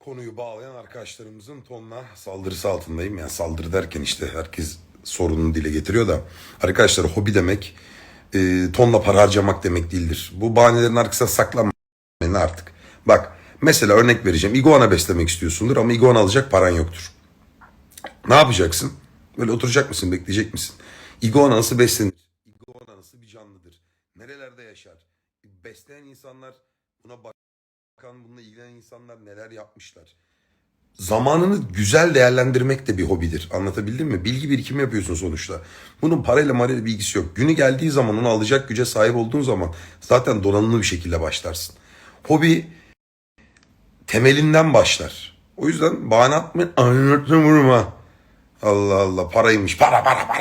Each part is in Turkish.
konuyu bağlayan arkadaşlarımızın tonla saldırısı altındayım. Yani saldırı derken işte herkes sorununu dile getiriyor da. Arkadaşlar hobi demek e, tonla para harcamak demek değildir. Bu bahanelerin arkasına saklanmayın artık. Bak mesela örnek vereceğim. Iguana beslemek istiyorsundur ama iguana alacak paran yoktur. Ne yapacaksın? Böyle oturacak mısın, bekleyecek misin? Iguana nasıl beslenir? Iguana nasıl bir canlıdır? Nerelerde yaşar? Besleyen insanlar, buna bakan, bununla ilgilenen insanlar neler yapmışlar? Zamanını güzel değerlendirmek de bir hobidir. Anlatabildim mi? Bilgi birikimi yapıyorsun sonuçta. Bunun parayla marayla bir ilgisi yok. Günü geldiği zaman onu alacak güce sahip olduğun zaman zaten donanımlı bir şekilde başlarsın. Hobi temelinden başlar. O yüzden bahane atmayın. Anlatma. Allah Allah paraymış para para para.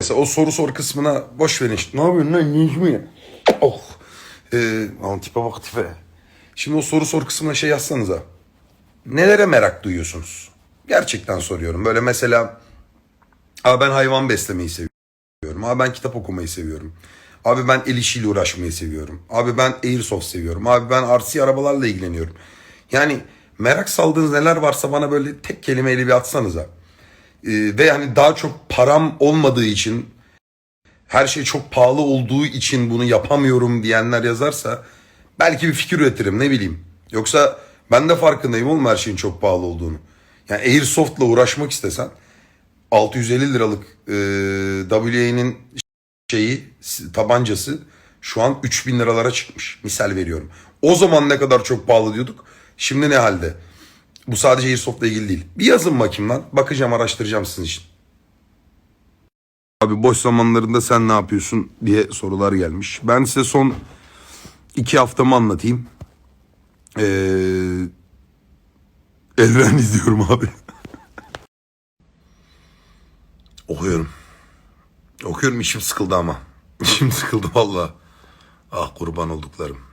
Mesela o soru sor kısmına boş verin. Ne yapıyorsun lan Necmi? Oh. Ee, tipe bak tipe. Şimdi o soru sor kısmına şey yazsanıza. Nelere merak duyuyorsunuz? Gerçekten soruyorum. Böyle mesela Abi ben hayvan beslemeyi seviyorum. Abi ben kitap okumayı seviyorum. Abi ben el işiyle uğraşmayı seviyorum. Abi ben airsoft seviyorum. Abi ben RC arabalarla ilgileniyorum. Yani merak saldığınız neler varsa bana böyle tek kelimeyle bir atsanıza. Ee, ve hani daha çok param olmadığı için her şey çok pahalı olduğu için bunu yapamıyorum diyenler yazarsa belki bir fikir üretirim ne bileyim. Yoksa ben de farkındayım oğlum her şeyin çok pahalı olduğunu. Yani Airsoft'la uğraşmak istesen 650 liralık e, WA'nin şeyi tabancası şu an 3000 liralara çıkmış. Misal veriyorum. O zaman ne kadar çok pahalı diyorduk. Şimdi ne halde? Bu sadece Airsoft'la ilgili değil. Bir yazın bakayım lan. Bakacağım araştıracağım sizin için. Abi boş zamanlarında sen ne yapıyorsun diye sorular gelmiş. Ben size son iki haftamı anlatayım. Ee, Evren izliyorum abi. Okuyorum. Okuyorum işim sıkıldı ama. İşim sıkıldı valla. Ah kurban olduklarım.